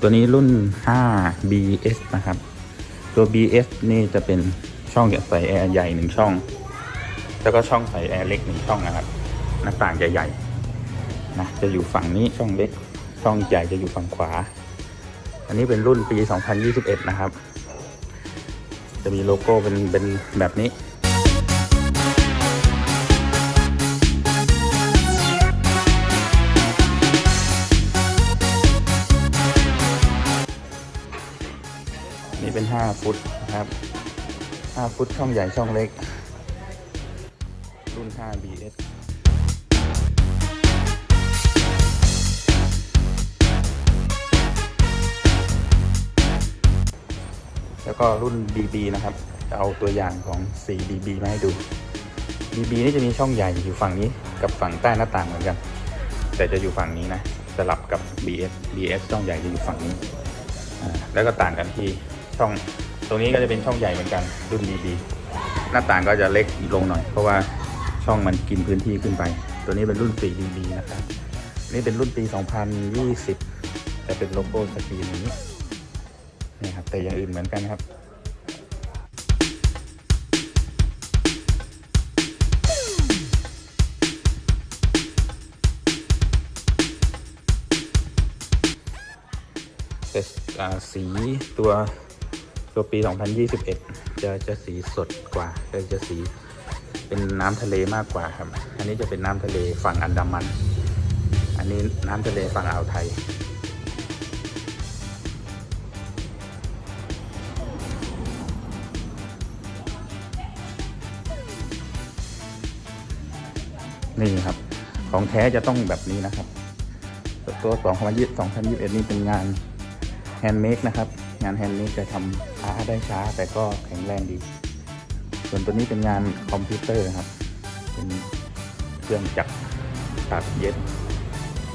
ตัวนี้รุ่น 5 BS นะครับ ตัว BS นี่จะเป็นช่องใส่แอร์ใหญ่หนึ่งช่อง แล้วก็ช่องใส่แอร์เล็กหนึ่งช่องนะครับ หน้าต่างใหญ่ๆนะจะอยู่ฝั่งนี้ช่องเล็ก ช่องใหญ่จะอยู่ฝั่งขวา อันนี้เป็นรุ่นปี 2021 นะครับ จะมีโลโก้เป็นเป็นแบบนี้ เป็น 5 ฟุตนะครับ 5 ฟุตช่องใหญ่ช่องเล็ก รุ่น 5 BS แล้วก็รุ่น BB นะครับ จะเอาตัวอย่างของ 4BB มาให้ดู BB นี่จะมีช่องใหญ่อยู่ฝั่งนี้กับฝั่งใต้หน้าต่างเหมือนกัน แต่จะอยู่ฝั่งนี้นะสลับกับ BS BS ช่องใหญ่จะอยู่ฝั่งนี้ แล้วก็ต่างกันที่ ช่อง ตรงนี้ก็จะเป็นช่องใหญ่เหมือนกัน รุ่น BB หน้าต่างก็จะเล็กลงหน่อย เพราะว่าช่องมันกินพื้นที่ขึ้นไป ตัวนี้เป็นรุ่น 4BB นะครับนี่เป็นรุ่นปี 2020 แต่เป็นโลโก้สกรีนอย่างนี้นี่ครับแต่อย่างอื่นเหมือนกันครับแต่สีตัว ตัวปี 2021 จะจะสีสดกว่าจะจะสีเป็นน้ำทะเลมากกว่าครับ อันนี้จะเป็นน้ำทะเลฝั่งอันดามัน อันนี้น้ำทะเลฝั่งอ่าวไทย นี่ครับ ของแท้จะต้องแบบนี้นะครับ ตัว 2020 2021 นี่เป็นงานแฮนด์เมดนะครับ งานแฮนด์เมดจะทำ ช้าได้ช้าแต่ก็แข็งแรงดี ส่วนตัวนี้เป็นงานคอมพิวเตอร์ครับ เป็นเครื่องจักรตัดเย็บ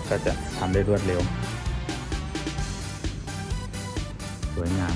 ก็จะทำได้รวดเร็ว สวยงาม